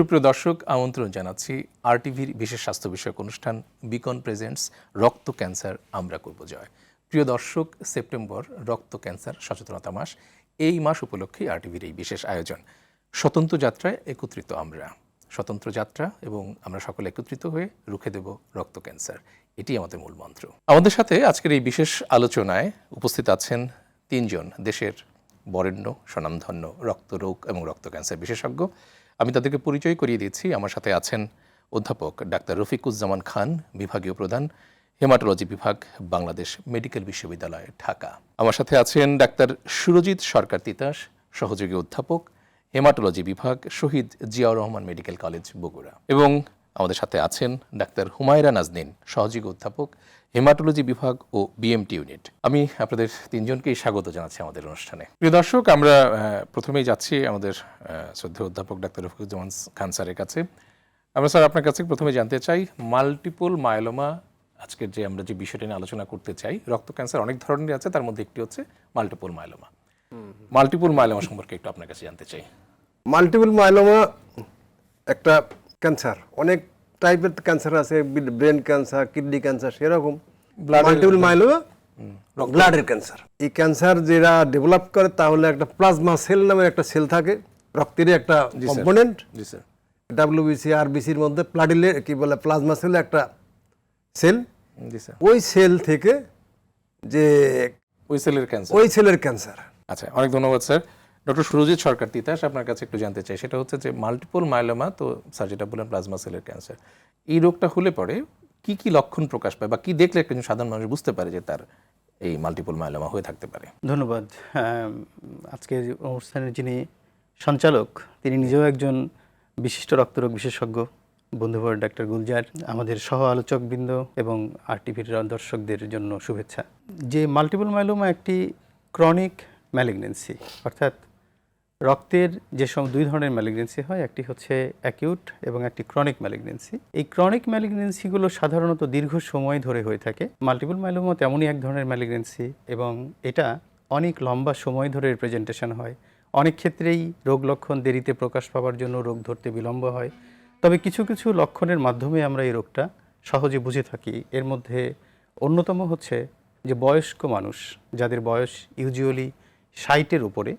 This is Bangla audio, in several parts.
সুপ্রিয় দর্শক, আমন্ত্রণ জানাচ্ছি আরটিভির বিশেষ স্বাস্থ্য বিষয়ক অনুষ্ঠান বিকন প্রেজেন্টস, রক্ত ক্যান্সার, আমরা করব জয়। প্রিয় দর্শক, সেপ্টেম্বর, রক্ত ক্যান্সার সচেতনতা মাস, এই মাস উপলক্ষে আরটিভির এই বিশেষ আয়োজন। স্বতন্ত্র যাত্রায় একত্রিত আমরা। স্বতন্ত্র যাত্রা এবং আমরা সকলে একত্রিত হয়ে রুখে দেব রক্ত ক্যান্সার। এটি আমাদের মূল মন্ত্র। আমাদের সাথে আজকের এই বিশেষ আলোচনায় উপস্থিত আছেন তিনজন দেশের বরেণ্য, স্বনামধন্য রক্তরোগ এবং রক্ত ক্যান্সার বিশেষজ্ঞ। আমি তাদেরকে পরিচয় করিয়ে দিচ্ছি আমার সাথে আছেন অধ্যাপক ডাক্তার রফিকুজ্জামান খান, বিভাগীয় প্রধান, হেমাটোলজি বিভাগ, বাংলাদেশ মেডিকেল বিশ্ববিদ্যালয়, ঢাকা। আমার সাথে আছেন ডাক্তার সুরজিৎ সরকার তিতাস, সহযোগী অধ্যাপক, হেমাটোলজি বিভাগ, শহীদ জিয়াউর রহমান মেডিকেল কলেজ, বগুড়া। এবং আমাদের সাথে আছেন ডাক্তার হুমায়রা নাজনীন, সহযোগী অধ্যাপক, হেমাটোলজি বিভাগ ও বিএমটি ইউনিট। আমি আপনাদের তিনজনকেই স্বাগত জানাচ্ছি আমাদের অনুষ্ঠানে। প্রিয় দর্শক, আমরা প্রথমেই যাচ্ছি আমাদের শ্রদ্ধেয় অধ্যাপক ডাক্তার রফিকুজ্জামান খান স্যারের কাছে। আমরা স্যার, আপনার কাছে প্রথমে জানতে চাই মাল্টিপল মায়োলোমা আজকের যে আমরা যে বিষয়টি নিয়ে আলোচনা করতে চাই, রক্ত ক্যান্সার অনেক ধরনের আছে, তার মধ্যে একটি হচ্ছে মাল্টিপল মায়োলোমা মাল্টিপল মায়োলোমা সম্পর্কে একটু আপনার কাছে জানতে চাই। মাল্টিপল মাইলোমা একটা ক্যান্সার অনেক টাইপের ক্যান্সার আছে ব্রেন ক্যান্সার কিডনি ক্যান্সার সেরকম। মাল্টিপল মাইলোমা ব্লাডের ক্যান্সার এই ক্যান্সার যেটা ডেভেলপ করে তাহলে একটা প্লাজমা সেল নামের একটা সেল থাকে রক্তেরই একটা কম্পোনেন্ট ডাব্লিউবিসি আরবিসির মধ্যে প্লাডিলে কি বলে প্লাজমা সেল একটা সেল ওই সেল থেকে যে ওই সেলের ক্যান্সার ওই সেলের ক্যান্সার আচ্ছা অনেক ধন্যবাদ স্যার। ডক্টর সুরজিৎ সরকার তিতাস আপনার কাছে একটু জানতে চাই। সেটা হচ্ছে যে মাল্টিপল মাইলোমা তো স্যার যেটা বললেন প্লাজমা সেলের ক্যান্সার এই রোগটা হলে পরে কি কি লক্ষণ প্রকাশ পায় বা কি দেখলে একজন সাধারণ মানুষ বুঝতে পারে যে তার এই মাল্টিপল মায়োলোমা হয়ে থাকতে পারে? ধন্যবাদ। আম, আজকের অনুষ্ঠানের যিনি সঞ্চালক তিনি নিজেও একজন বিশিষ্ট রক্তরোগ বিশেষজ্ঞ। বন্ধুবর ডাক্তার গুলজার আমাদের সহ আলোচকবৃন্দ এবং আর টিভির দর্শকদের জন্য শুভেচ্ছা। যে মাল্টিপল মাইলোমা একটি ক্রনিক ম্যালিগনেন্সি অর্থাৎ রক্তের যে সব দুই ধরনের ম্যালিগনেন্সি হয়, একটি হচ্ছে অ্যাকিউট এবং একটি ক্রনিক ম্যালিগনেন্সি এই ক্রনিক ম্যালিগনেন্সিগুলো সাধারণত দীর্ঘ সময় ধরে হয়ে থাকে। মাল্টিপল মাইলোমা তেমনই এক ধরনের ম্যালিগনেন্সি এবং এটা অনেক লম্বা সময় ধরে রিপ্রেজেন্টেশন হয়। অনেক ক্ষেত্রেই রোগ লক্ষণ দেরিতে প্রকাশ পাওয়ার জন্য রোগ ধরতে বিলম্ব হয়। তবে কিছু কিছু লক্ষণের মাধ্যমে আমরা এই রোগটা সহজে বুঝে থাকি। এর মধ্যে অন্যতম হচ্ছে যে বয়স্ক মানুষ, যাদের বয়স ইউজুয়ালি ষাটের উপরে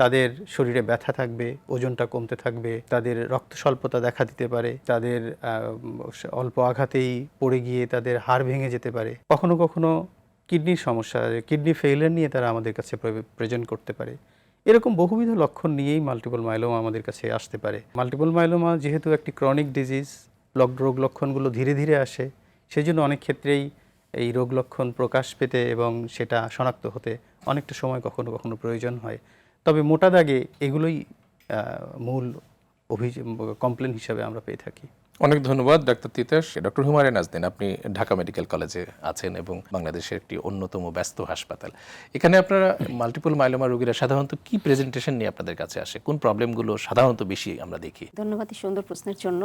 তাদের শরীরে ব্যথা থাকবে, ওজনটা কমতে থাকবে, তাদের রক্ত স্বল্পতা দেখা দিতে পারে, তাদের অল্প আঘাতেই পড়ে গিয়ে তাদের হাড় ভেঙে যেতে পারে। কখনো কখনো কিডনির সমস্যা, কিডনি ফেইলিয়ার নিয়ে তারা আমাদের কাছে প্রেজেন্ট করতে পারে। এরকম বহুবিধ লক্ষণ নিয়েই মাল্টিপল মাইলোমা আমাদের কাছে আসতে পারে। মাল্টিপল মাইলোমা যেহেতু একটি ক্রনিক ডিজিজ রোগ লক্ষণগুলো ধীরে ধীরে আসে সেই জন্য অনেক ক্ষেত্রেই এই রোগ লক্ষণ প্রকাশ পেতে এবং সেটা শনাক্ত হতে অনেকটা সময় কখনো কখনো প্রয়োজন হয়। তবে মোটা দাগে এগুলোই মূল অভিযোগ কমপ্লেন হিসাবে আমরা পেয়ে থাকি। অনেক ধন্যবাদ ডাক্তার তিতাস ডক্টর হুমায়ুন নাজদিন আপনি ঢাকা মেডিকেল কলেজে আছেন এবং বাংলাদেশের একটি অন্যতম ব্যস্ত হাসপাতাল। এখানে আপনারা মাল্টিপল মাইলোমা রোগীরা সাধারণত কি প্রেজেন্টেশন নিয়ে আপনাদের কাছে আসে? কোন প্রবলেমগুলো সাধারণত বেশি আমরা দেখি? ধন্যবাদ সুন্দর প্রশ্নের জন্য।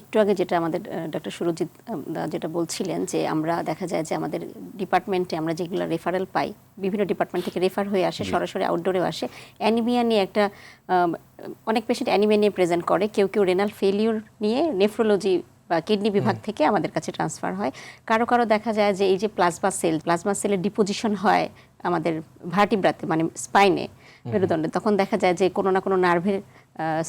একটু আগে যেটা আমাদের ডক্টর সুরজিৎ দা যেটা বলছিলেন যে আমরা দেখা যায় যে আমাদের ডিপার্টমেন্টে আমরা যেগুলো রেফারেল পাই বিভিন্ন ডিপার্টমেন্ট থেকে রেফার হয়ে আসে সরাসরি আউটডোরেও আসে। অ্যানিমিয়া নিয়ে একটা অনেক পেশেন্ট অ্যানিমিয়া নিয়ে প্রেজেন্ট করে। কেউ কেউ রেনাল ফেলিউর নিয়ে নেফ্রোলজি বা কিডনি বিভাগ থেকে আমাদের কাছে ট্রান্সফার হয়। কারও কারও দেখা যায় যে এই যে প্লাজমা সেল প্লাজমা সেলের ডিপোজিশন হয় আমাদের ভার্টিব্রাতে মানে স্পাইনে মেরুদণ্ডে। তখন দেখা যায় যে কোনো না কোনো নার্ভের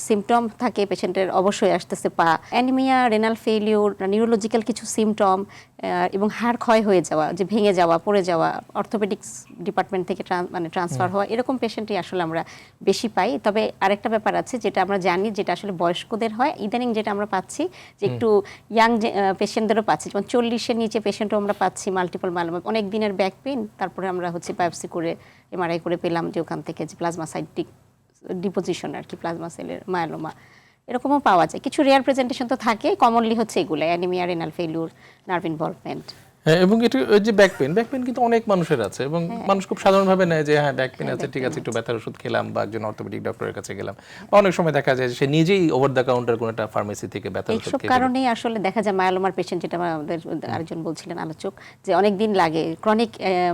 সিমটম থাকে পেশেন্টের অবশ্যই আসতেছে পা। অ্যানিমিয়া রেনাল ফেলিওর নিউরোলজিক্যাল কিছু সিমটম এবং হাড় ক্ষয় হয়ে যাওয়া যে ভেঙে যাওয়া পড়ে যাওয়া অর্থোপেডিক্স ডিপার্টমেন্ট থেকে মানে ট্রান্সফার হওয়া এরকম পেশেন্টই আসলে আমরা বেশি পাই। তবে আরেকটা ব্যাপার আছে যেটা আমরা জানি যেটা আসলে বয়স্কদের হয় ইদানিং যেটা আমরা পাচ্ছি যে একটু ইয়াং পেশেন্টদেরও পাচ্ছি। যেমন চল্লিশের নিচে পেশেন্টও আমরা পাচ্ছি মাল্টিপল মাইলোমা অনেক দিনের ব্যাক পেন তারপরে আমরা হচ্ছে বায়োপসি করে এমআরআই করে পেলাম যে ওখান থেকে যে প্লাজমাসাইটিক ডিপোজিশন আর কি, প্লাজমা সেলের মায়োলোমা, এরকমও পাওয়া যায়। কিছু রেয়ার প্রেজেন্টেশন তো থাকে কমনলি হচ্ছে এগুলো anaemia renal failure nerve involvement এবং এটা ওই যে ব্যাক পেন ব্যাক পেন কিন্তু অনেক মানুষের আছে এবং হ্যাঁ। মানুষ খুব সাধারণভাবে নেয় যে হ্যাঁ ব্যাক পেন আছে ঠিক আছে একটু ব্যথার ওষুধ খেলাম বা একজন অর্থোপেডিক ডক্টরের কাছে গেলাম। বা অনেক সময় দেখা যায় যে সে নিজেই ওভার দ্য কাউন্টার কোনো একটা ফার্মেসি থেকে ব্যথার ওষুধ খেয়ে কারণেই আসলে দেখা যায় মায়ালোমার পেশেন্ট যেটা আমাদের আরেকজন বলছিলেন আলোচক যে অনেক দিন লাগে ক্রনিক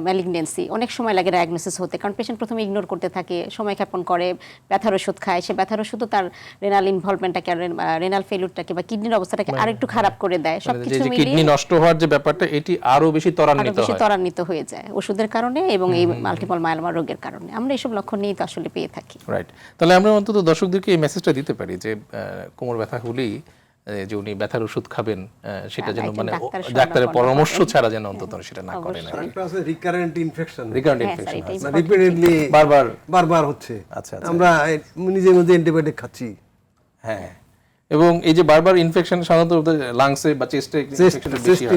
ম্যালিগনেন্সি অনেক সময় লাগে ডায়াগনোসিস হতে। কারণ পেশেন্ট প্রথমে ইগনোর করতে থাকে সময় ক্ষেপণ করে ব্যথার ওষুধ খায়। সে ব্যথার ওষুধও তার রেনাল ইনভলভমেন্টটাকে রেনাল ফেলুরটাকে বা কিডনির অবস্থাটাকে আরেকটু খারাপ করে দেয়। মানে সবকিছু মিলিয়ে কিডনি নষ্ট হওয়ার যে ব্যাপারটা এটি আরও বেশি ত্বরান্বিত বেশি হয়। ত্বরান্বিত হয়ে যায় ওষুধের কারণে এবং এই মাল্টিপল মায়ালোমা রোগের কারণে। আমরা এসব লক্ষণ নিয়েই তো আসলে পেয়ে থাকি। রাইট তাহলে আমরা অন্তত দর্শকদেরকে এই মেসেজটা দিতে পারি যে কোমর ব্যথা হলেই যে উনি ব্যথার ওষুধ খাবেন আহ, সেটা হ্যাঁ, যেন মানে ডাক্তারের পরামর্শ ছাড়া যেন অন্তত সেটা না করেন আর একটা আছে রিকারেন্ট ইনফেকশন রিকার্ড হ্যাঁ, ইনফেকশন মানে রিপিটেডলি বারবার। বারবার হচ্ছে। আচ্ছা, আচ্ছা। আমরা নিজের মধ্যে অ্যান্টিবায়োটিক খাচ্ছি। হ্যাঁ। এবং এই যে বারবার ইনফেকশন সাধারণত লাংসে বা চেস্টে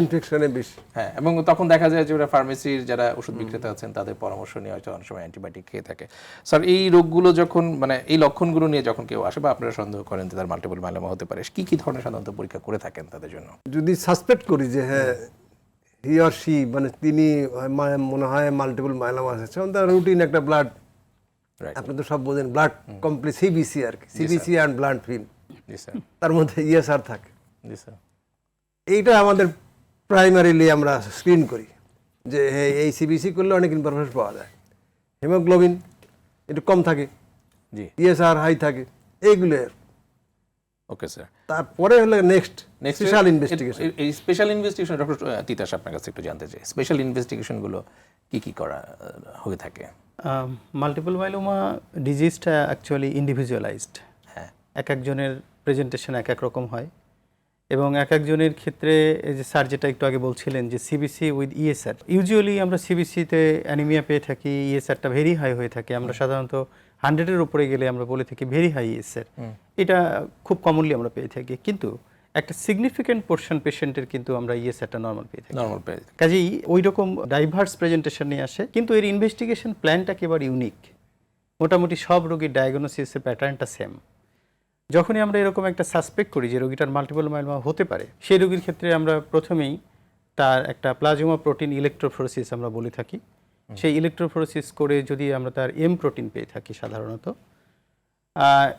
ইনফেকশনে বেশি হ্যাঁ। এবং তখন দেখা যায় যে ওরা ফার্মেসির যারা ওষুধ বিক্রেতা আছেন তাদের পরামর্শ নিয়ে হয়তো অনেক সময় অ্যান্টিবায়োটিক খেয়ে থাকে। স্যার এই রোগগুলো যখন মানে এই লক্ষণগুলো নিয়ে যখন কেউ আসে বা আপনারা সন্দেহ করেন যে তার মাল্টিপল মাইলোমা হতে পারে কি কি ধরনের সাধারণত পরীক্ষা করে থাকেন তাদের জন্য? যদি সাসপেক্ট করি যে হ্যাঁ হি অর সি মানে তিনি মনে হয় মাল্টিপল মাইলাম আছে তখন তার রুটিন একটা ব্লাড আপনি তো সব বোঝেন ব্লাড কমপ্লিট সিবিসি আর কি সিবিসি অ্যান্ড ব্লাড ফিল জি স্যার তার মধ্যে ইএসআর থাকে। এইটা আমাদের প্রাইমারিলি আমরা স্ক্রিন করি যে হ্যাঁ এই সিবিসি করলে অনেক ইনফরমেশন পাওয়া যায়। হিমোগ্লোবিন একটু কম থাকে। জি। ইএসআর হাই থাকে। এইগুলো। ওকে স্যার তারপরে হলো নেক্সট নেক্সট স্পেশাল ইনভেস্টিগেশন এই স্পেশাল ইনভেস্টিগেশন ডক্টর তিতাস আপনার কাছে একটু জানতে চাই। স্পেশাল ইনভেস্টিগেশনগুলো কি কি করা হয়ে থাকে? মাল্টিপল মাইলোমা ডিজিজটা অ্যাকচুয়ালি ইন্ডিভিজুয়ালাইজড এক একজনের প্রেজেন্টেশন এক এক রকম হয়। এবং এক একজনের ক্ষেত্রে এই যে স্যার যেটা একটু আগে বলছিলেন যে সিবিসি উইথ ইএসআর ইউজুয়ালি আমরা সিবিসিতে অ্যানিমিয়া পেয়ে থাকি ইএসআরটা ভেরি হাই হয়ে থাকে। আমরা সাধারণত হান্ড্রেডের উপরে গেলে আমরা বলে থাকি ভেরি হাই ইএসআর এটা খুব কমনলি আমরা পেয়ে থাকি। কিন্তু একটা সিগনিফিক্যান্ট পোর্শন পেশেন্টের কিন্তু আমরা ইএসআরটা নর্মাল পেয়ে থাকি। নর্মাল পেয়ে কাজেই ওই রকম ডাইভার্স প্রেজেন্টেশন নিয়ে আসে। কিন্তু এর ইনভেস্টিগেশন প্ল্যানটা একেবারে ইউনিক মোটামুটি সব রোগীর ডায়াগনোসিসের প্যাটার্নটা সেম যখনই আমরা এরকম একটা সাসপেক্ট করি যে রোগীটার মাল্টিপল মাইলমা হতে পারে সেই রোগীর ক্ষেত্রে আমরা প্রথমেই তার একটা প্লাজমা প্রোটিন ইলেকট্রোফোরোসিস আমরা বলে থাকি। সেই ইলেকট্রোফোরোসিস করে যদি আমরা তার এম প্রোটিন পেয়ে থাকি সাধারণত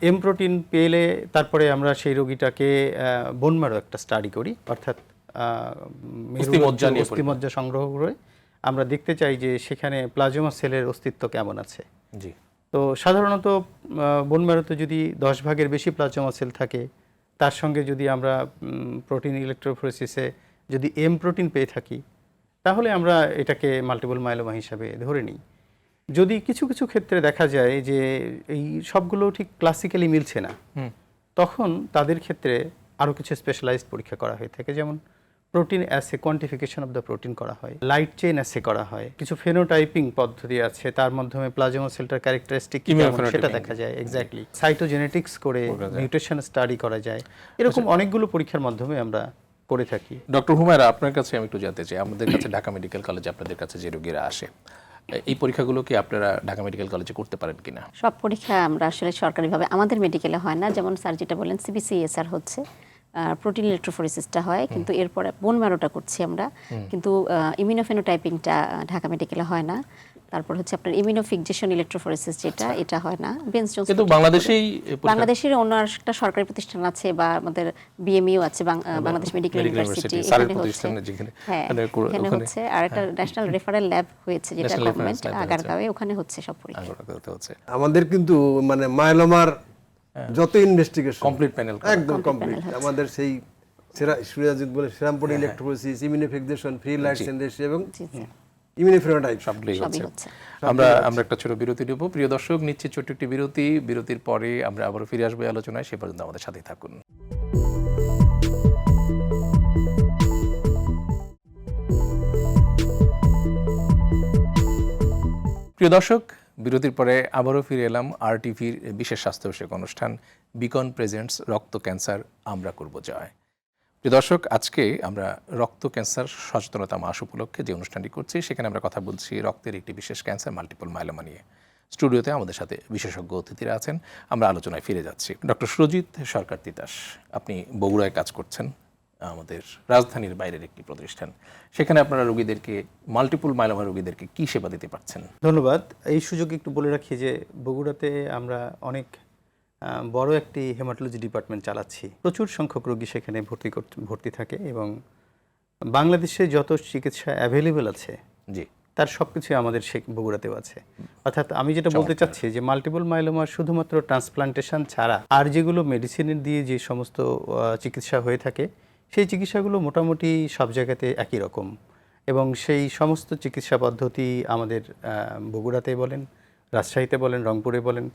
এম প্রোটিন পেলে তারপরে আমরা সেই রোগীটাকে বোনমারও একটা স্টাডি করি অর্থাৎ অস্থিমজ্জা সংগ্রহ করে আমরা দেখতে চাই যে সেখানে প্লাজমা সেলের অস্তিত্ব কেমন আছে। জি। তো সাধারণত বোন ম্যারোতে যদি দশ ভাগের বেশি প্লাজমা সেল থাকে তার সঙ্গে যদি আমরা প্রোটিন ইলেকট্রোফোরেসিসে যদি এম প্রোটিন পেয়ে থাকি তাহলে আমরা এটাকে মাল্টিপল মাইলোমা হিসাবে ধরে নিই। যদি কিছু কিছু ক্ষেত্রে দেখা যায় যে এই সবগুলো ঠিক ক্লাসিক্যালি মিলছে না তখন তাদের ক্ষেত্রে আরও কিছু স্পেশালাইজড পরীক্ষা করা হয়ে থাকে। যেমন protein assay quantification of the protein করা হয় লাইট চেইন অ্যাসে করা হয়। কিছু ফেনোটাইপিং পদ্ধতি আছে তার মাধ্যমে প্লাজমা সেলটার ক্যারেক্টারিস্টিক সেটা দেখা যায় এক্স্যাক্টলি সাইটোজেনেটিক্স করে মিউটেশন স্টাডি করা যায়। এরকম অনেকগুলো পরীক্ষার মাধ্যমে আমরা করে থাকি। ডক্টর হুমায়রা আপনার কাছে আমি একটু জানতে চাই আমাদের কাছে ঢাকা মেডিকেল কলেজে আপনাদের কাছে যে রোগীরা আসে এই পরীক্ষাগুলো কি আপনারা ঢাকা মেডিকেল কলেজে করতে পারেন কিনা? সব পরীক্ষা আমরা আসলে সরকারিভাবে আমাদের মেডিকেলে হয় না যেমন স্যার যেটা বলেন সিবিসিএসআর হচ্ছে। প্রোটিন ইলেকট্রোফোরেসিসটা হয় কিন্তু এরপরে বোন ম্যারোটা করছি আমরা। কিন্তু ইমিনোফেনোটাইপিংটা ঢাকা মেডিকেলে হয় না। তারপর হচ্ছে আপনার ইমিনোফিকজেশন ইলেকট্রোফোরেসিস যেটা এটা হয় না। বেঞ্চ জোন্স কিন্তু বাংলাদেশেই বাংলাদেশের অন্য একটা সরকারি প্রতিষ্ঠান আছে বা আমাদের বিএমইউ আছে বাংলাদেশ মেডিকেল ইউনিভার্সিটি এখানে হচ্ছে হ্যাঁ ওখানে- হচ্ছে আর একটা ন্যাশনাল রেফারেল ল্যাব হয়েছে যেটা গভর্নমেন্ট আগারগাঁওয়ে ওখানে হচ্ছে সব পরীক্ষা। আমাদের কিন্তু মানে মাইলোমার যত ইনভেস্টিগেশন কমপ্লিট প্যানেল একদম কমপ্লিট আমাদের সেই সেরা সুরাজিৎ বলে সেরামপট ইলেকট্রোসিস ইমিউনিফিকেশন ফ্রি লাইট সেন্ডেশন এবং জি ইমিউনিফেনোটাইপ সবগুলোই হচ্ছে। হচ্ছে। আমরা আমরা একটা ছোট বিরতি নেব। প্রিয় দর্শক নিচ্ছি ছোট্ট একটি বিরতি। বিরতির পরে আমরা আবারও ফিরে আসব আলোচনায়। সে পর্যন্ত আমাদের সাথেই থাকুন। প্রিয় দর্শক বিরতির পরে আবারও ফিরে এলাম আর টিভির বিশেষ স্বাস্থ্য বিষয়ক অনুষ্ঠান, বিকন প্রেজেন্টস রক্ত ক্যান্সার, আমরা করব জয়। প্রিয় দর্শক, আজকে আমরা রক্ত ক্যান্সার সচেতনতা মাস উপলক্ষে যে অনুষ্ঠানটি করছি, সেখানে আমরা কথা বলছি রক্তের একটি বিশেষ ক্যান্সার, মাল্টিপল মাইলোমা নিয়ে। স্টুডিওতে আমাদের সাথে বিশেষজ্ঞ অতিথিরা আছেন, আমরা আলোচনায় ফিরে যাচ্ছি। ডক্টর সুরজিৎ সরকার তিতাস, আপনি বগুড়ায় কাজ করছেন। আমাদের রাজধানীর বাইরের একটি প্রতিষ্ঠান। সেখানে আপনারা রোগীদেরকে মাল্টিপল মাইলোমা রোগীদেরকে কি সেবা দিতে পারছেন? ধন্যবাদ। এই সুযোগে একটু বলে রাখি যে বগুড়াতে আমরা অনেক বড় একটি হেমাটোলজি ডিপার্টমেন্ট চালাচ্ছি। প্রচুর সংখ্যক রোগী সেখানে ভর্তি ভর্তি থাকে এবং বাংলাদেশে যত চিকিৎসা অ্যাভেলেবেল আছে জি। তার সব কিছুই আমাদের সে বগুড়াতেও আছে। অর্থাৎ আমি যেটা বলতে চাচ্ছি যে মাল্টিপল মাইলোমার শুধুমাত্র ট্রান্সপ্লান্টেশন ছাড়া আর যেগুলো মেডিসিনের দিয়ে যে সমস্ত চিকিৎসা হয়ে থাকে সেই চিকিৎসাগুলো মোটামুটি সব জায়গাতে একই রকম। এবং সেই সমস্ত চিকিৎসা পদ্ধতি আমাদের বগুড়াতে বলেন রাজশাহীতে বলেন রংপুরে বলেন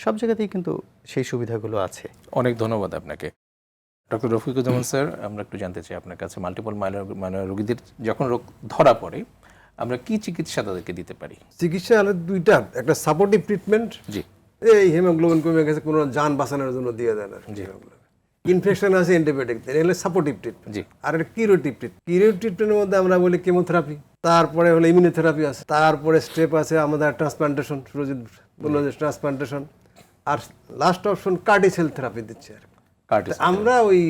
সব জায়গাতেই কিন্তু সেই সুবিধাগুলো আছে। অনেক ধন্যবাদ আপনাকে। ডক্টর রফিকুজ্জামান স্যার আমরা একটু জানতে চাই আপনার কাছে মাল্টিপল মাইলোমা রোগীদের যখন রোগ ধরা পড়ে আমরা কি চিকিৎসা তাদেরকে দিতে পারি? চিকিৎসা হলো দুইটা একটা সাপোর্টিভ ট্রিটমেন্ট জি। এই হিমোগ্লোবিন কমে গেছে কোনো যান বাঁচানোর জন্য দিয়ে দেন আর ইনফেকশন আছে অ্যান্টিবায়োটিক এগুলো সাপোর্টিভ ট্রিটমেন্ট জি। আর কিউরেটিভ ট্রিটমেন্ট কিউরেটিভ ট্রিটমেন্টের মধ্যে আমরা বলি কেমোথেরাপি তারপরে হলো ইমিউনোথেরাপি আছে তারপরে স্টেপ আছে আমাদের ট্রান্সপ্লান্টেশন সুরজিৎ বলল যে ট্রান্সপ্লান্টেশন আর last option CAR T cell therapy দিচ্ছে আর। আমরা ওই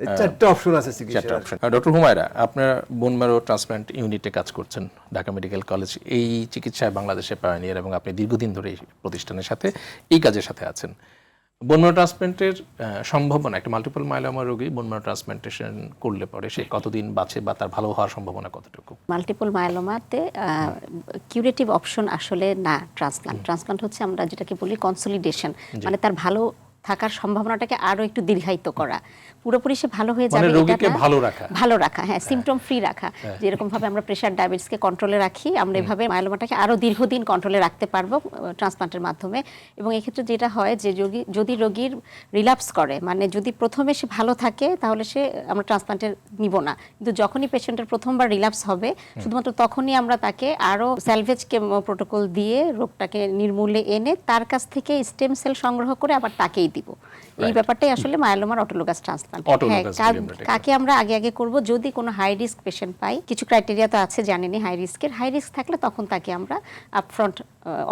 চারটে অপশন আছে চিকিৎসা ডক্টর হুমায়রা আপনার বোন ম্যারো ট্রান্সপ্লান্ট ইউনিটে কাজ করছেন ঢাকা মেডিকেল কলেজ এই চিকিৎসায় বাংলাদেশে পায়নিয়ার এবং আপনি দীর্ঘদিন ধরে এই প্রতিষ্ঠানের সাথে এই কাজের সাথে আছেন। বোন ম্যারো ট্রান্সপ্লান্টের সম্ভাবনা একটা মাল্টিপল মাইলোমা রোগী বোন ম্যারো ট্রান্সপ্লান্টেশন করলে পরে সে কতদিন বাঁচে বা তার ভালো হওয়ার সম্ভাবনা কতটুকু? মাল্টিপল মাইলোমাতে কিউরেটিভ অপশন আসলে না ট্রান্সপ্লান্ট ট্রান্সপ্লান্ট হচ্ছে আমরা যেটাকে বলি কনসলিডেশন মানে তার ভালো থাকার সম্ভাবনাটাকে আরও একটু দীর্ঘায়িত করা। পুরোপুরি সে ভালো হয়ে মানে যাবে রোগীকে ভালো রাখা। ভালো রাখা হ্যাঁ সিমটম ফ্রি রাখা যেরকম ভাবে আমরা প্রেশার ডায়াবেটিসকে কন্ট্রোলে রাখি আমরা এভাবে মায়োলোমাটাকে আরও দীর্ঘদিন কন্ট্রোলে রাখতে পারব ট্রান্সপ্লান্টের মাধ্যমে। এবং এক্ষেত্রে যেটা হয় যে যোগী যদি রোগীর রিল্যাপস করে মানে যদি প্রথমে সে ভালো থাকে তাহলে সে আমরা ট্রান্সপ্লান্টের নিব না। কিন্তু যখনই পেশেন্টের প্রথমবার রিল্যাপস হবে শুধুমাত্র তখনই আমরা তাকে আরও স্যালভেজ কেমো প্রোটোকল দিয়ে রোগটাকে নির্মূলে এনে তার কাছ থেকে স্টেম সেল সংগ্রহ করে আবার তাকেই দিব। এই ব্যাপারটাই আসলে মায়োলোমার অটোলোগাস ট্রান্সপ্লান্ট হ্যাঁ। কাকে আমরা আগে আগে করব যদি কোনো হাই রিস্ক পেশেন্ট পাই কিছু ক্রাইটেরিয়া তো আছে জানেনি হাই রিস্কের হাই রিস্ক থাকলে তখন তাকে আমরা আপফ্রন্ট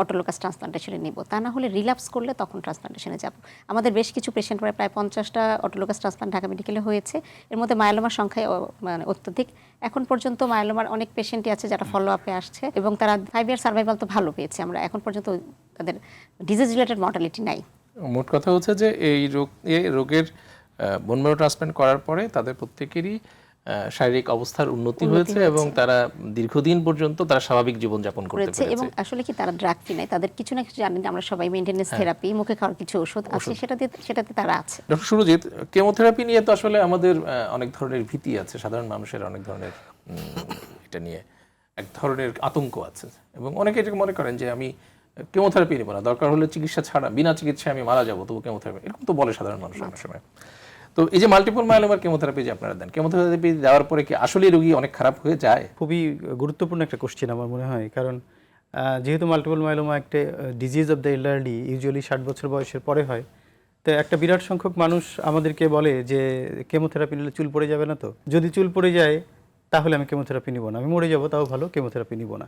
অটোলোকাস ট্রান্সপ্লান্টেশনে নিব। তা না হলে রিল্যাপস করলে তখন ট্রান্সপ্লান্টেশনে যাব। আমাদের বেশ কিছু পেশেন্ট প্রায় প্রায় পঞ্চাশটা অটোলোকাস ট্রান্সপ্লান্ট ঢাকা মেডিকেলে হয়েছে। এর মধ্যে মায়োলোমার সংখ্যায় মানে অত্যধিক। এখন পর্যন্ত মায়োলোমার অনেক পেশেন্টই আছে যারা ফলো আপে আসছে এবং তারা ফাইভ ইয়ার সার্ভাইভাল তো ভালো পেয়েছে আমরা। এখন পর্যন্ত তাদের ডিজিজ রিলেটেড মর্টালিটি নাই। মোট কথা হচ্ছে যে এই রোগ এই রোগের বোন ম্যারো ট্রান্সপ্লান্ট করার পরে তাদের প্রত্যেকেরই শারীরিক অবস্থার উন্নতি হয়েছে এবং তারা দীর্ঘদিন পর্যন্ত তারা স্বাভাবিক জীবনযাপন করতে করেছে এবং আসলে কি তারা ড্রাগ ফ্রি নাই? তাদের কিছু না কিছু জানেন আমরা সবাই মেনটেনেন্স থেরাপি মুখে খাওয়ার কিছু ওষুধ আছে সেটাতে সেটাতে তারা আছে। ডক্টর সুরজিৎ কেমোথেরাপি নিয়ে তো আসলে আমাদের অনেক ধরনের ভীতি আছে সাধারণ মানুষের অনেক ধরনের এটা নিয়ে এক ধরনের আতঙ্ক আছে। এবং অনেকে এটাকে মনে করেন যে আমি কেমোথেরাপি নেব না দরকার হলে চিকিৎসা ছাড়া বিনা চিকিৎসায় আমি মারা যাব তবু কেমোথেরাপি এরকম তো বলে সাধারণ মানুষ অনেক সময়। তো এই যে মাল্টিপল মাইলোমার কেমোথেরাপি যে আপনারা দেন কেমোথেরাপি দেওয়ার পরে কি আসলে রোগী অনেক খারাপ হয়ে যায়? খুবই গুরুত্বপূর্ণ একটা কোশ্চেন আমার মনে হয় কারণ যেহেতু মাল্টিপল মাইলোমা একটা disease of the elderly usually ষাট বছর বয়সের পরে হয় তো একটা বিরাট সংখ্যক মানুষ আমাদেরকে বলে যে কেমোথেরাপি নিলে চুল পড়ে যাবে না তো? যদি চুল পড়ে যায় তাহলে আমি কেমোথেরাপি নিব না। আমি মরে যাব তাও ভালো কেমোথেরাপি নিব না।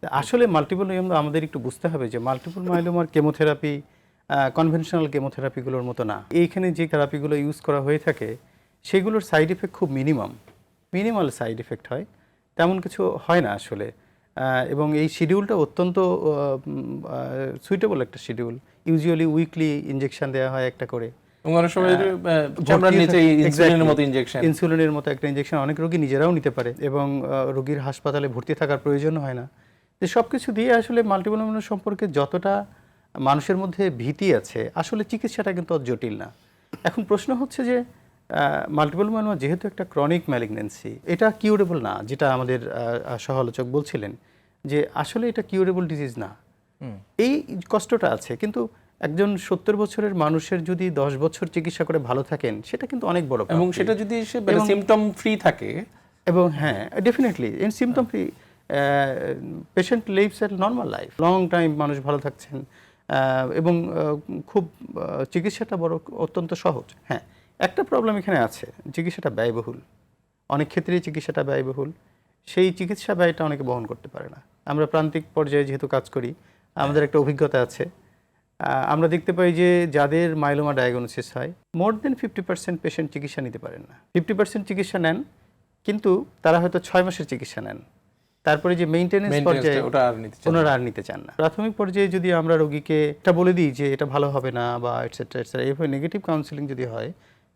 তা আসলে মাল্টিপল মাইলোমা আমাদের একটু বুঝতে হবে যে মাল্টিপল মাইলোমার কেমোথেরাপি কনভেনশনাল কেমোথেরাপিগুলোর মতো না। এইখানে যে থেরাপিগুলো ইউজ করা হয়ে থাকে সেগুলোর সাইড এফেক্ট খুব মিনিমাম মিনিমাল সাইড এফেক্ট হয়। তেমন কিছু হয় না আসলে। এবং এই শিডিউলটা অত্যন্ত সুইটেবল একটা শিডিউল ইউজুয়ালি উইকলি ইনজেকশন দেওয়া হয় একটা করে। ইনসুলিনের মতো একটা ইনজেকশন অনেক রোগী নিজেরাও নিতে পারে এবং রোগীর হাসপাতালে ভর্তি থাকার প্রয়োজন হয় না। যে সব কিছু দিয়ে আসলে মাল্টিপল সম্পর্কে যতটা মানুষের মধ্যে ভীতি আছে আসলে চিকিৎসাটা কিন্তু জটিল না। এখন প্রশ্ন হচ্ছে যে মাল্টিপল মাইলোমা যেহেতু একটা ক্রনিক ম্যালিগনেন্সি এটা কিউরেবল না যেটা আমাদের আহ, আহ, সহ আলোচক বলছিলেন যে আসলে এটা কিউরেবল ডিজিজ না। এই কষ্টটা আছে কিন্তু একজন সত্তর বছরের মানুষের যদি দশ বছর চিকিৎসা করে ভালো থাকেন সেটা কিন্তু অনেক বড় এবং সেটা যদি সে সিমটম ফ্রি থাকে। এবং হ্যাঁ definitely symptom free patient lives a normal life long time মানুষ ভালো থাকছেন। এবং খুব চিকিৎসাটা বড় অত্যন্ত সহজ। হ্যাঁ একটা প্রবলেম এখানে আছে, চিকিৎসাটা ব্যয়বহুল। অনেক ক্ষেত্রেই চিকিৎসাটা ব্যয়বহুল। সেই চিকিৎসা ব্যয়টা অনেকে বহন করতে পারে না। আমরা প্রান্তিক পর্যায়ে যেহেতু কাজ করি, আমাদের একটা অভিজ্ঞতা আছে। আমরা দেখতে পাই যে যাদের মাইলোমা ডায়াগনোসিস হয় more than fifty percent patient চিকিৎসা নিতে পারেন না। ফিফটি পার্সেন্ট চিকিৎসা নেন, কিন্তু তারা হয়তো ছয় মাসের চিকিৎসা নেন। তারপরে যে মেইনটেনেন্স পর্যায়ে ওটা আর নিতে চান ওনারা আর নিতে চান না। প্রাথমিক পর্যায়ে যদি আমরা রোগীকে এটা বলে দিই যে এটা ভালো হবে না বা এটসেট্রা এটসেট্রা এইভাবে নেগেটিভ কাউন্সিলিং যদি হয়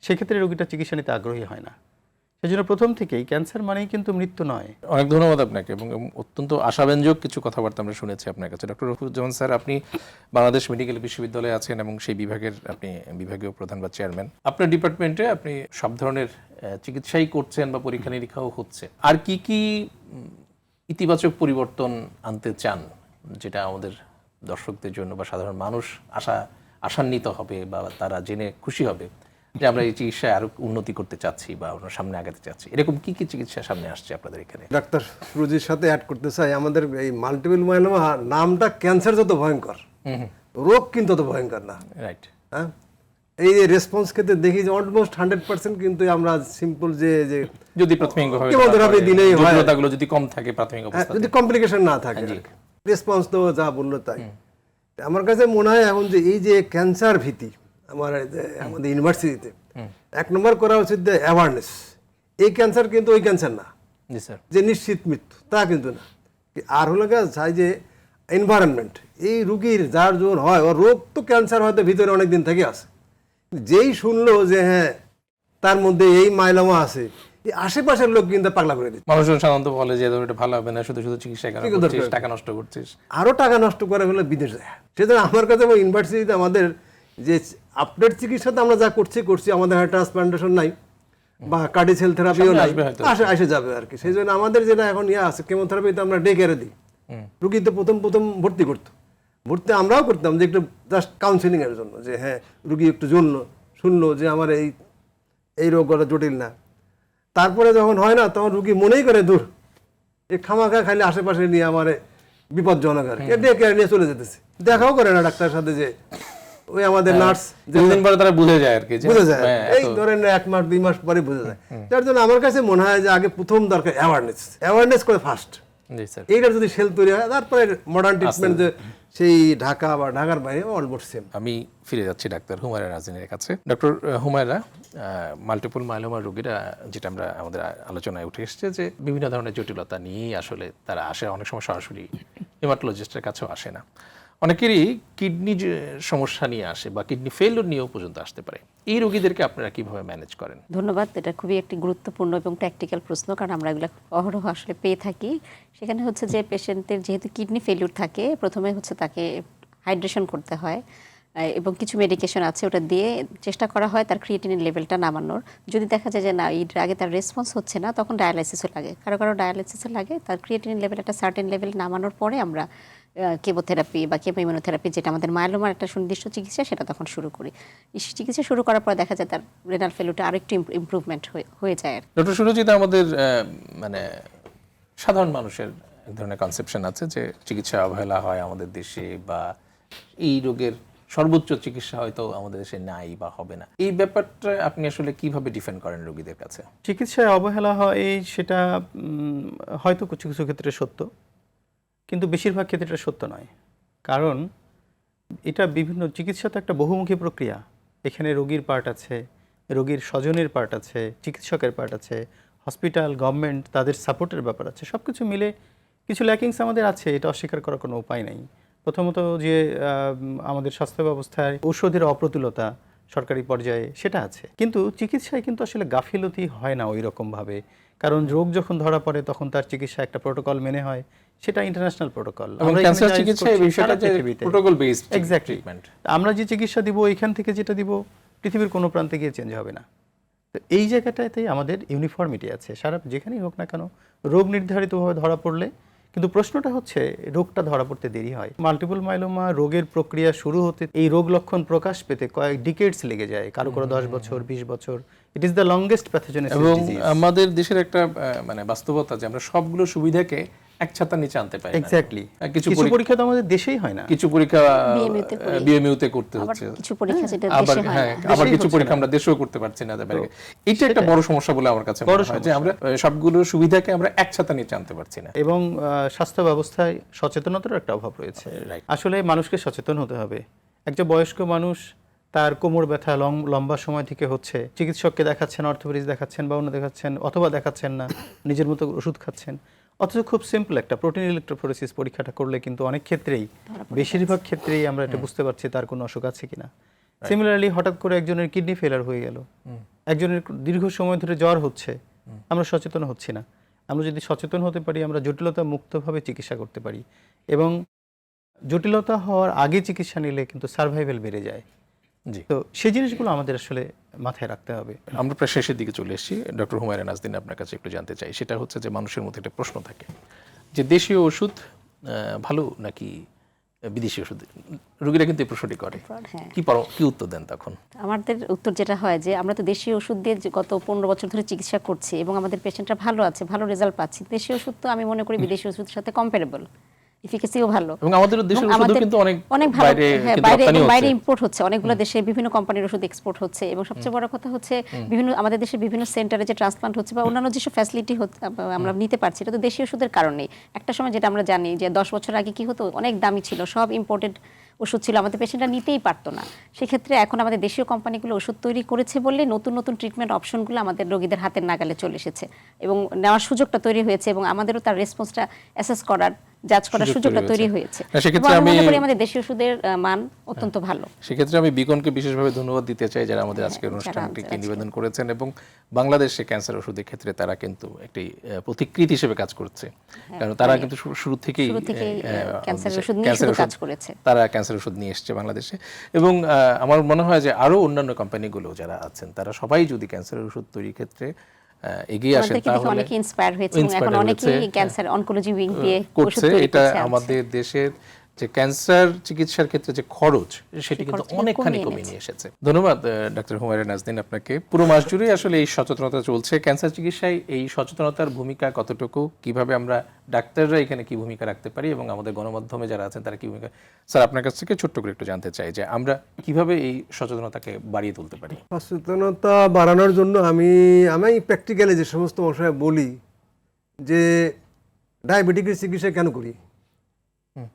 সেক্ষেত্রে রোগীটা চিকিৎসা নিতে আগ্রহী হয় না। সেজন্য প্রথম থেকেই ক্যান্সার মানেই কিন্তু মৃত্যু নয়। অনেক ধন্যবাদ আপনাকে এবং অত্যন্ত আশাব্যঞ্জক কিছু কথাবার্তা আমরা শুনেছি আপনার কাছে। ডক্টর রফিকুজ্জামান স্যার আপনি বাংলাদেশ মেডিকেল বিশ্ববিদ্যালয়ে আছেন এবং সেই বিভাগের আপনি বিভাগীয় প্রধান বা চেয়ারম্যান আপনার ডিপার্টমেন্টে আপনি সব ধরনের চিকিৎসাই করছেন বা পরীক্ষা নিরীক্ষাও হচ্ছে। আর কি কি ইতিবাচক পরিবর্তন আনতে চান যেটা আমাদের দর্শকদের জন্য বা সাধারণ মানুষ আশা আশান্বিত হবে বা তারা জেনে খুশি হবে যে আমরা এই চিকিৎসায় আরও উন্নতি করতে চাচ্ছি বা আমরা সামনে আগাতে চাচ্ছি। এরকম কি কি চিকিৎসা সামনে আসছে আপনাদের এখানে? ডাক্তার সুরজির সাথে অ্যাড করতে চাই আমাদের এই মাল্টিপল মাইলোমা নামটা ক্যান্সার যত ভয়ঙ্কর রোগ কিন্তু তত ভয়ঙ্কর না। রাইট হ্যাঁ? এই রেসপন্স ক্ষেত্রে দেখি যে অলমোস্ট হান্ড্রেড পার্সেন্ট কিন্তু আমরা সিম্পল যে যে যদি প্রাথমিকভাবে কেমোথেরাপি দিলেই হয়। জটিলতাগুলো যদি কম থাকে প্রাথমিক হ্যাঁ, যদি কমপ্লিকেশন না থাকে। রেসপন্স তো যা বলল তাই। আমার কাছে মনে হয় এখন যে এই যে ক্যান্সার ভীতি আমার আমাদের ইউনিভার্সিটিতে এক নম্বর করা উচিত যে অ্যাওয়ারনেস এই ক্যান্সার কিন্তু ওই ক্যান্সার না। যে নিশ্চিত মৃত্যু তা কিন্তু না। আর হলো চাই যে এনভায়রনমেন্ট এই রুগীর যার জোর হয় ওর রোগ তো ক্যান্সার হয়তো ভিতরে অনেক দিন থেকে আছে। যেই শুনলো যে হ্যাঁ তার মধ্যে এই মাইলামা আছে আশেপাশের লোক কিন্তু পাগলা করে দিচ্ছে। মানুষজন সাধারণত বলে যে এটা ভালো হবে না শুধু শুধু চিকিৎসা করছিস টাকা নষ্ট করছিস। আরও টাকা নষ্ট করে হলে বিদেশ যায়। সেজন্য আমার কাছে ইউনিভার্সিটিতে আমাদের যে আপডেট চিকিৎসাতে আমরা যা করছি করছি আমাদের ট্রান্সপ্লান্টেশন নাই বা কার্ডিসেল থেরাপিও নাই আসে আসে যাবে আর কি। সেই জন্য আমাদের যেটা এখন ইয়ে আছে কেমোথেরাপিতে আমরা ডে কেয়ারে দিই। রুগী তো প্রথম প্রথম ভর্তি করতো। ভর্তি আমরাও করতাম যে একটু জাস্ট কাউন্সিলিং এর জন্য যে হ্যাঁ রুগী একটু জুনলো শুনলো যে আমার এই এই রোগটা জটিল না। তারপরে যখন হয় না তখন রুগী মনেই করে দূর। এই খামাখা খালি আশেপাশে নিয়ে আমার বিপজ্জনক আর কি। ডে কেয়ার নিয়ে চলে যেতেছে। দেখাও করে না ডাক্তারের সাথে যে ওই আমাদের নার্স কিছুদিন পরে তারা বুঝে যায় আর কি বুঝে যায়। হ্যাঁ, এই ধরেন এক মাস দুই মাস পরে বুঝে যায়। যার জন্য আমার কাছে মনে হয় যে আগে প্রথম দরকার অ্যাওয়ারনেস অ্যাওয়ারনেস করে ফার্স্ট এইটার যদি সেল তৈরি হয় তারপরে মডার্ন ট্রিটমেন্ট যে সেই ঢাকা বা ঢাকার বাইরে অলমোস্ট সেম আমি ফিরে যাচ্ছি ডাক্তার হুমায়রা রাজিনের কাছে। ডক্টর হুমায়রা মাল্টিপল মাইলোমা রোগীরা যেটা আমরা আমাদের আলোচনায় উঠে এসছে যে বিভিন্ন ধরনের জটিলতা নিয়েই আসলে তারা আসে অনেক সময় সরাসরি হেমাটোলজিস্টের কাছেও আসে না। অনেকেরই কিডনি সমস্যা নিয়ে আসে বা কিডনি ফেলুর নিয়েও পর্যন্ত আসতে পারে। এই রোগীদেরকে আপনারা কীভাবে ম্যানেজ করেন? ধন্যবাদ, এটা খুবই একটি গুরুত্বপূর্ণ এবং প্র্যাকটিক্যাল প্রশ্ন, কারণ আমরা এগুলো অহরহ আসলে পেয়ে থাকি। সেখানে হচ্ছে যে পেশেন্টের যেহেতু কিডনি ফেলিউর থাকে, প্রথমে হচ্ছে তাকে হাইড্রেশন করতে হয় এবং কিছু মেডিকেশন আছে ওটা দিয়ে চেষ্টা করা হয় তার ক্রিয়েটিনের লেভেলটা নামানোর। যদি দেখা যায় যে না, এই আগে তার রেসপন্স হচ্ছে না, তখন ডায়ালাইসিসও লাগে। কারও কারও ডায়ালাইসিসও লাগে, তার ক্রিয়েটিনের লেভেল একটা সার্টেন লেভেল নামানোর পরে আমরা কেমোথেরাপি বা কেমোইমিউনোথেরাপি যেটা আমাদের মায়োলোমার একটা সুনির্দিষ্ট চিকিৎসা সেটা তখন শুরু করি। এই চিকিৎসা শুরু করার পর দেখা যায় তার রেনাল ফেলুটা আরেকটু ইমপ্রুভমেন্ট হয়ে যায় আর। ডক্টর সুরজিৎ আমাদের মানে সাধারণ মানুষের এক ধরনের কনসেপশন আছে যে চিকিৎসা অবহেলা হয় আমাদের দেশে বা এই রোগের সর্বোচ্চ চিকিৎসা হয়তো আমাদের দেশে নাই বা হবে না। এই ব্যাপারটা আপনি আসলে কীভাবে ডিফেন্ড করেন রোগীদের কাছে? চিকিৎসায় অবহেলা হয় সেটা হয়তো কিছু কিছু ক্ষেত্রে সত্য। কিন্তু বেশিরভাগ ক্ষেত্রে এটা সত্য নয়। কারণ এটা বিভিন্ন চিকিৎসা তো একটা বহুমুখী প্রক্রিয়া। এখানে রোগীর পার্ট আছে, রোগীর স্বজনের পার্ট আছে, চিকিৎসকের পার্ট আছে হসপিটাল গভর্নমেন্ট তাদের সাপোর্টের ব্যাপার আছে সব কিছু মিলে কিছু ল্যাকিংস আমাদের আছে, এটা অস্বীকার করার কোনো উপায় নেই। প্রথমত যে আমাদের স্বাস্থ্য ব্যবস্থায় ঔষধের অপ্রতুলতা সরকারি পর্যায়ে সেটা আছে। কিন্তু চিকিৎসায় কিন্তু আসলে গাফিলতি হয় না ওই রকমভাবে কারণ রোগ যখন ধরা পড়ে তখন তার চিকিৎসা একটা প্রোটোকল মেনে হয়। সেটা ইন্টারন্যাশনাল প্রোটোকল ক্যান্সার চিকিৎসা এই বিষয়টা যে প্রোটোকল বেসড এক্স্যাক্টলি ট্রিটমেন্ট আমরা যে চিকিৎসা দিব এখান থেকে যেটা দিব পৃথিবীর কোনো প্রান্তে গিয়ে চেঞ্জ হবে না। তো এই জায়গাটাতেই আমাদের ইউনিফর্মিটি আছে। সারা যেখানেই হোক না কেন রোগ নির্ধারিতভাবে ধরা পড়লে কিন্তু প্রশ্নটা হচ্ছে রোগটা ধরা পড়তে দেরি হয়। মাল্টিপল মাইলোমা রোগের প্রক্রিয়া শুরু হতে এই রোগ লক্ষণ প্রকাশ পেতে কয়েক ডিকেটস লেগে যায়। কারও কারও দশ বছর বিশ বছর। It is the longest pathogenesis এবং আমাদের দেশের একটা মানে বাস্তবতা যে আমরা সবগুলো সুবিধাকে এক ছাতার নিচে আনতে পারি এক্স্যাক্টলি কিছু পরীক্ষা- তো আমাদের দেশেই হয় না। কিছু পরীক্ষা BMU তে করি। বিএমইউ তে করতে আবার হচ্ছে। কিছু পরীক্ষা যেটা আবার দেশে হয় হ্যাঁ আবার কিছু পরীক্ষা আমরা দেশেও করতে পারছি না তারপরে এটা একটা বড় সমস্যা বলে আমার কাছে মনে হয় যে আমরা সবগুলো সুবিধাকে আমরা এক ছাতা নিচে আনতে পারছি না। এবং স্বাস্থ্য ব্যবস্থায় সচেতনতার একটা অভাব রয়েছে. আসলে মানুষকে সচেতন হতে হবে। একটা বয়স্ক মানুষ তার কোমর ব্যথা লং লম্বা সময় থেকে হচ্ছে চিকিৎসককে দেখাচ্ছেন অর্থোপেডিস দেখাচ্ছেন বা অন্য দেখাচ্ছেন অথবা দেখাচ্ছেন না নিজের মতো ওষুধ খাচ্ছেন। অথচ খুব সিম্পল একটা প্রোটিন ইলেকট্রোফোরেসিস পরীক্ষাটা করলে কিন্তু অনেক ক্ষেত্রেই বেশিরভাগ ক্ষেত্রেই আমরা এটা বুঝতে পারছি তার কোনো অসুখ আছে কিনা। সিমিলারলি হঠাৎ করে একজনের কিডনি ফেলার হয়ে গেল। একজনের দীর্ঘ সময় ধরে জ্বর হচ্ছে। আমরা সচেতন হচ্ছি না। আমরা যদি সচেতন হতে পারি আমরা জটিলতা মুক্তভাবে চিকিৎসা করতে পারি। এবং জটিলতা হওয়ার আগে চিকিৎসা নিলে কিন্তু সার্ভাইভাল বেড়ে যায়। তো সেই জিনিসগুলো আমাদের আসলে মাথায় রাখতে হবে। আমরা প্রায় শেষের দিকে চলে এসেছি। ডক্টর হুমায়ুন নাজদিন আপনার কাছে একটু জানতে চাই। সেটা হচ্ছে যে মানুষের মধ্যে একটা প্রশ্ন থাকে যে দেশীয় ওষুধ আহ, ভালো নাকি বিদেশি ওষুধ? রোগীরা কিন্তু এই প্রশ্নটি করে। হ্যাঁ। কি পর- কি উত্তর দেন তখন? আমাদের উত্তর যেটা হয় যে আমরা তো দেশীয় ওষুধ দিয়ে গত পনেরো বছর ধরে চিকিৎসা করছি এবং আমাদের পেশেন্টরা ভালো আছে ভালো রেজাল্ট পাচ্ছি। দেশীয় ওষুধ তো আমি মনে করি বিদেশি ওষুধের সাথে কম্পারেবল ইফিকেসিও ভালো। এবং আমাদের দেশের এবং ওষুধও কিন্তু অনেক অনেক ভালো বাইরে হ্যাঁ, বাইরে। ইম্পোর্ট হচ্ছে। অনেকগুলো দেশে বিভিন্ন কোম্পানির ওষুধ এক্সপোর্ট হচ্ছে এবং সবচেয়ে বড় কথা হচ্ছে বিভিন্ন আমাদের দেশের বিভিন্ন সেন্টারে যে ট্রান্সপ্লান্ট হচ্ছে বা অন্যান্য যেসব ফ্যাসিলিটি আমরা নিতে পারছি এটা তো দেশীয় ওষুধের কারণেই। একটা সময় যেটা আমরা জানি যে দশ বছর আগে কি হতো অনেক দামি ছিল সব ইম্পোর্টেড ওষুধ ছিল আমাদের পেশেন্টরা নিতেই পারতো না। সেক্ষেত্রে এখন আমাদের দেশীয় কোম্পানিগুলো ওষুধ তৈরি করেছে বলে নতুন নতুন ট্রিটমেন্ট অপশনগুলো আমাদের রোগীদের হাতের নাগালে চলে এসেছে। এবং নেওয়ার সুযোগটা তৈরি হয়েছে এবং আমাদেরও তার রেসপন্সটা অ্যাসেস করার জাজ করার সুযোগ সুযোগটা তৈরি হয়েছে। হয়েছে। সেক্ষেত্রে আমি মনে করি আমাদের দেশীয় ওষুধের মান অত্যন্ত ভালো। সেক্ষেত্রে আমি বিকনকে বিশেষভাবে ধন্যবাদ দিতে চাই যারা আমাদের হ্যাঁ, আজকের অনুষ্ঠানটিকে নিবেদন করেছেন এবং বাংলাদেশে ক্যান্সার ওষুধের ক্ষেত্রে তারা কিন্তু একটি পথিকৃত হিসেবে কাজ করছে। কারণ তারা কিন্তু শুরু- থেকেই দেশে- ওষুধ নিয়ে কাজ করেছে। তারা ক্যান্সার ওষুধ নিয়ে এসছে বাংলাদেশে। এবং আমার মনে হয় যে আরও অন্যান্য কোম্পানিগুলো যারা আছেন তারা সবাই যদি ক্যান্সারের ওষুধ তৈরির ক্ষেত্রে এগিয়ে আসেন তাহলে অনেকে ইন্সপায়ার হয়েছে এখন অনেকেই ক্যান্সার অনকোলজি উইং দিয়ে করছে এটা আমাদের দেশের যে ক্যান্সার চিকিৎসার ক্ষেত্রে যে খরচ সেটি কিন্তু অনেকখানি কমিয়ে নিয়ে এসেছে। ধন্যবাদ ডাক্তার হুমায়ুন নাজদিন আপনাকে। পুরো মাস জুড়ে আসলে এই সচেতনতা চলছে। ক্যান্সার চিকিৎসায় এই সচেতনতার ভূমিকা কতটুকু কীভাবে আমরা ডাক্তাররা এখানে কি ভূমিকা রাখতে পারি এবং আমাদের গণমাধ্যমে যারা আছেন তারা কি ভূমিকা স্যার আপনার কাছ থেকে ছোট্ট করে একটু জানতে চাই যে আমরা কীভাবে এই সচেতনতাকে বাড়িয়ে তুলতে পারি? সচেতনতা বাড়ানোর জন্য আমি আমি প্র্যাকটিক্যালি যে সমস্ত মশাই বলি যে ডায়াবেটিকের চিকিৎসা কেন করি?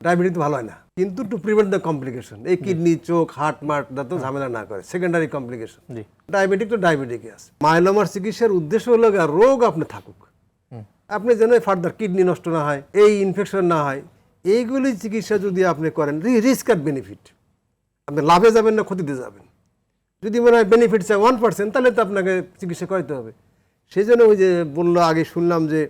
ডায়াবেটিস ভালো হয় না। কিন্তু টু প্রিভেন্ট দ্য কমপ্লিকেশন এই কিডনি চোখ হার্ট মার্ট তো ঝামেলা না করে। সেকেন্ডারি কমপ্লিকেশন ডায়াবেটিক তো ডায়াবেটিকই আছে। মাইলোমার চিকিৎসার উদ্দেশ্য হলো রোগ আপনি থাকুক। আপনি যেন ফার্দার কিডনি নষ্ট না হয় এই ইনফেকশন না হয় এইগুলি চিকিৎসা যদি আপনি করেন রিস্ক আর বেনিফিট আপনি লাভে যাবেন না ক্ষতিতে যাবেন। যদি মনে হয় বেনিফিট চাই ওয়ান পার্সেন্ট তাহলে তো আপনাকে চিকিৎসা করাতে হবে। সেই জন্য ওই যে বলল আগে শুনলাম যে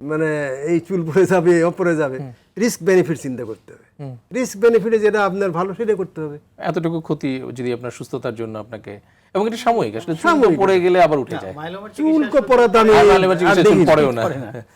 মানে এই চুল পড়ে যাবে অপরে যাবে। রিস্ক বেনিফিট চিন্তা করতে হবে। রিস্ক বেনিফিটে যেটা আপনার ভালো সেটা করতে হবে। এতটুকু ক্ষতি যদি আপনার সুস্থতার জন্য আপনাকে এবং এটা সাময়িক আসলে চুল পড়ে গেলে আবার উঠে যায়। চুল আর মাইলোমার চুল পড়েও না।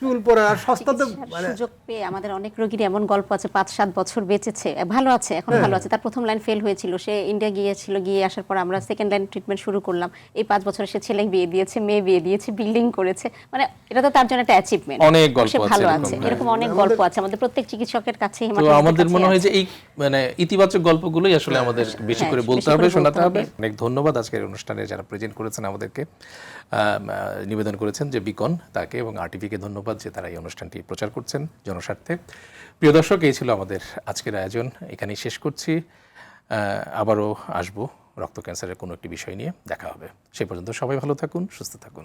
চুল পরা আর সস্তা তো সুযোগ পেয়ে আমাদের অনেক রোগীর এমন গল্প আছে পাঁচ সাত বছর বেঁচেছে। ভালো আছে এখন হ্যাঁ। ভালো আছে। তার প্রথম লাইন ফেল হয়েছিল। সে ইন্ডিয়া গিয়েছিল গিয়ে আসার পর আমরা সেকেন্ড লাইন ট্রিটমেন্ট শুরু করলাম। এই পাঁচ বছরে সে ছেলে বিয়ে দিয়েছে মেয়ে বিয়ে দিয়েছে বিল্ডিং করেছে। মানে এটা তো তার জন্য একটা অ্যাচিভমেন্ট অনেক গল্প আছে ভালো এরকম, আছে। হ্যাঁ। এরকম অনেক গল্প আছে। আমাদের প্রত্যেক চিকিৎসকের কাছে আমাদের মনে হয় যে এই মানে ইতিবাচক গল্পগুলোই আসলে আমাদের বেশি হ্যাঁ, করে বলতে হবে শোনাতে হবে। অনেক ধন্যবাদ আজকের অনুষ্ঠানে যারা প্রেজেন্ট করেছেন আমাদেরকে। নিবেদন করেছেন যে বিকন তাকে এবং আরটিভিকে ধন্যবাদ যে তারা এই অনুষ্ঠানটি প্রচার করছেন জনস্বার্থে। প্রিয় দর্শক এই ছিল আমাদের আজকের আয়োজন। এখানেই শেষ করছি। আবারও আসব রক্ত ক্যান্সারের কোনো একটি বিষয় নিয়ে। দেখা হবে। সেই পর্যন্ত সবাই ভালো থাকুন সুস্থ থাকুন।